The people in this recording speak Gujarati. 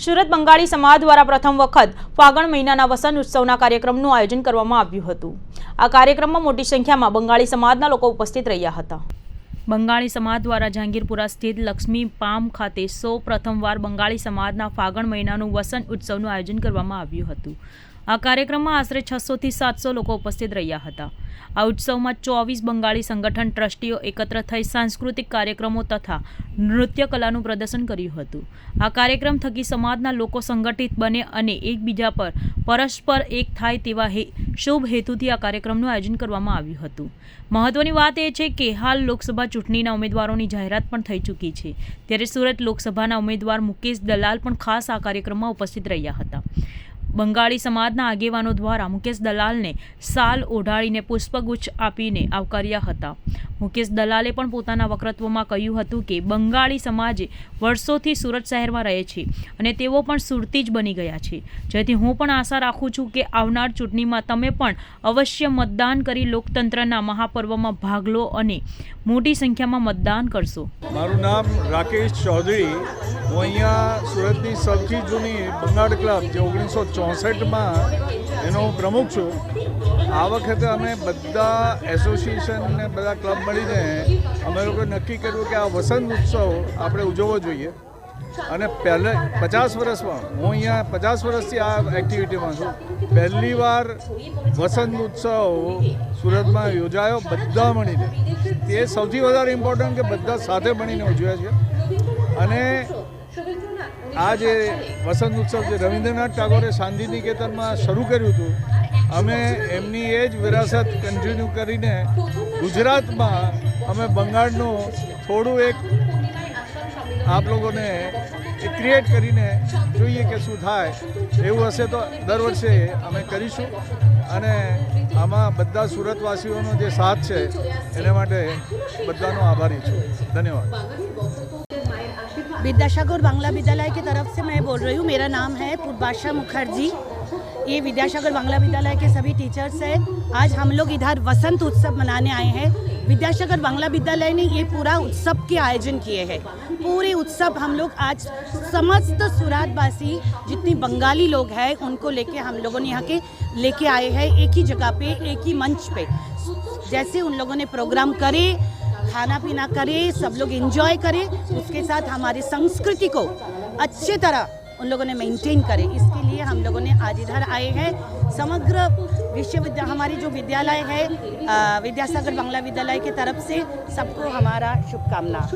સુરત બંગાળી સમાજ દ્વારા પ્રથમ વખત ફાગણ મહિનાના વસંત ઉત્સવના કાર્યક્રમનું આયોજન કરવામાં આવ્યું હતું. આ કાર્યક્રમમાં મોટી સંખ્યામાં બંગાળી સમાજના લોકો ઉપસ્થિત રહ્યા હતા. બંગાળી સમાજ દ્વારા જહાંગીરપુરા સ્થિત લક્ષ્મી પામ ખાતે સૌ પ્રથમવાર બંગાળી સમાજના ફાગણ મહિનાનું વસંત ઉત્સવનું આયોજન કરવામાં આવ્યું હતું. આ કાર્યક્રમમાં આશરે છસોથી સાતસો લોકો ઉપસ્થિત રહ્યા હતા. આ ઉત્સવમાં ચોવીસ બંગાળી સંગઠન ટ્રસ્ટીઓ એકત્ર થઈ સાંસ્કૃતિક કાર્યક્રમો તથા નૃત્ય કલાનું પ્રદર્શન કર્યું હતું. આ કાર્યક્રમ થકી સમાજના લોકો સંગઠિત બને અને એકબીજા પર પરસ્પર એક થાય તેવા હે, શુભ હેતુથી આ કાર્યક્રમનું આયોજન કરવામાં આવ્યું હતું. મહત્વની વાત એ છે કે હાલ લોકસભા ચૂંટણીના ઉમેદવારોની જાહેરાત પણ થઈ ચૂકી છે. ત્યારે સુરત લોકસભાના ઉમેદવાર મુકેશ દલાલ પણ ખાસ આ કાર્યક્રમમાં ઉપસ્થિત રહ્યા હતા. બંગાળી સમાજના આગેવાનો દ્વારા મુકેશ દલાલને સાલ ઓઢાળીને પુષ્પગુચ્છ આપીને આવકાર્યા હતા. મુકેશ દલાલે પણ પોતાના વક્રત્વમાં કહ્યું હતું કે, બંગાળી સમાજે વર્ષોથી સુરત શહેરમાં રહે છે અને તેઓ પણ સુરતી જ બની ગયા છે. જેથી હું પણ આશા રાખું છું કે આવનાર ચૂંટણીમાં તમે પણ અવશ્ય મતદાન કરી લોકતંત્રના મહાપર્વમાં ભાગ લો અને મોટી સંખ્યામાં મતદાન કરશો. મારું નામ રાકેશ ચૌધરી હું અહીંયા સુરતની સૌથી જૂની બંગાળ ક્લબ જે ઓગણીસો ચોસઠમાં એનો હું પ્રમુખ છું, આ વખતે અમે બધા એસોસિએશન ને બધા ક્લબ મળીને અમે લોકોએ નક્કી કર્યું કે આ વસંત ઉત્સવ આપણે ઉજવવો જોઈએ. અને પહેલે પચાસ વર્ષમાં, હું અહીંયા પચાસ વર્ષથી આ એક્ટિવિટીમાં છું. પહેલી વાર વસંત ઉત્સવ સુરતમાં યોજાયો બધા મળીને. તે સૌથી વધારે ઇમ્પોર્ટન્ટ કે બધા સાથે મળીને ઉજવ્યા છે. અને આ જે વસંત ઉત્સવ જે રવિન્દ્રનાથ ટાગોરે શાંતિ નિકેતનમાં શરૂ કર્યું હતું, અમે એમની એ જ વિરાસત કન્ટિન્યુ કરીને ગુજરાતમાં અમે બંગાળનું થોડું એક આપ લોકોને ક્રિએટ કરીને જોઈએ કે શું થાય, એવું હશે તો દર વર્ષે અમે કરીશું. અને આમાં બધા સુરતવાસીઓનો જે સાથ છે, એના માટે બધાનો આભારી છું. ધન્યવાદ. विद्यासागर बांग्ला विद्यालय की तरफ़ से मैं बोल रही हूँ, मेरा नाम है पूर्वाशा मुखर्जी। ये विद्यासागर बांग्ला विद्यालय के सभी टीचर्स हैं। आज हम लोग इधर वसंत उत्सव मनाने आए हैं। विद्यासागर बांग्ला विद्यालय ने ये पूरा उत्सव के आयोजन किए हैं। पूरे उत्सव हम लोग आज समस्त सुरातवासी, जितनी बंगाली लोग हैं, उनको लेके हम लोगों ने यहाँ के लेके आए हैं। एक ही जगह पे, एक ही मंच पे। जैसे उन लोगों ने प्रोग्राम करे खाना पीना करें, सब लोग इंजॉय करें, उसके साथ हमारी संस्कृति को अच्छे तरह उन लोगों ने मेंटेन करें। इसके लिए हम लोगों ने आज इधर आए हैं। समग्र विश्वविद्यालय हमारी जो विद्यालय है विद्यासागर बांग्ला विद्यालय के तरफ़ से सबको हमारा शुभकामना।